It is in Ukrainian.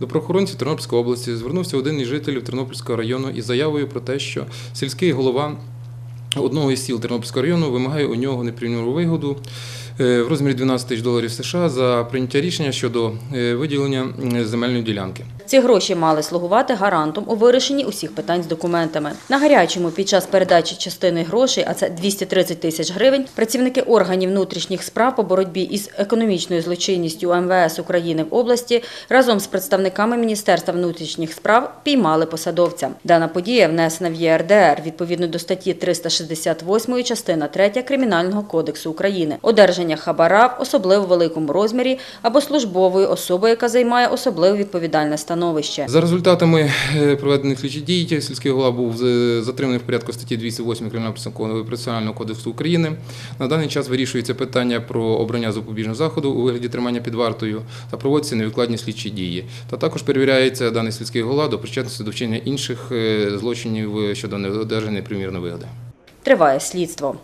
До правоохоронців Тернопільської області звернувся один із жителів Тернопільського району із заявою про те, що сільський голова одного із сіл Тернопільського району вимагає у нього неприйнятну вигоду в розмірі 12 тисяч доларів США за прийняття рішення щодо е, виділення земельної ділянки. Ці гроші мали слугувати гарантом у вирішенні усіх питань з документами. На гарячому під час передачі частини грошей, а це 230 тисяч гривень, працівники органів внутрішніх справ по боротьбі із економічною злочинністю МВС України в області разом з представниками Міністерства внутрішніх справ піймали посадовця. Дана подія внесена в ЄРДР відповідно до статті 368 частина 3 Кримінального кодексу України. Одержання хабара в особливо великому розмірі або службовою особою, яка займає особливо відповідальне становище. За результатами е, проведених слідчих дій сільський голова був затриманий в порядку статті 208 Кримінального процесуального кодексу України. На даний час вирішується питання про обрання запобіжного заходу у вигляді тримання під вартою та проводяться невідкладні слідчі дії. Та також перевіряється даний сільський голова до причетності до вчинення інших е, злочинів щодо неодержання непримірної вигоди. Триває слідство.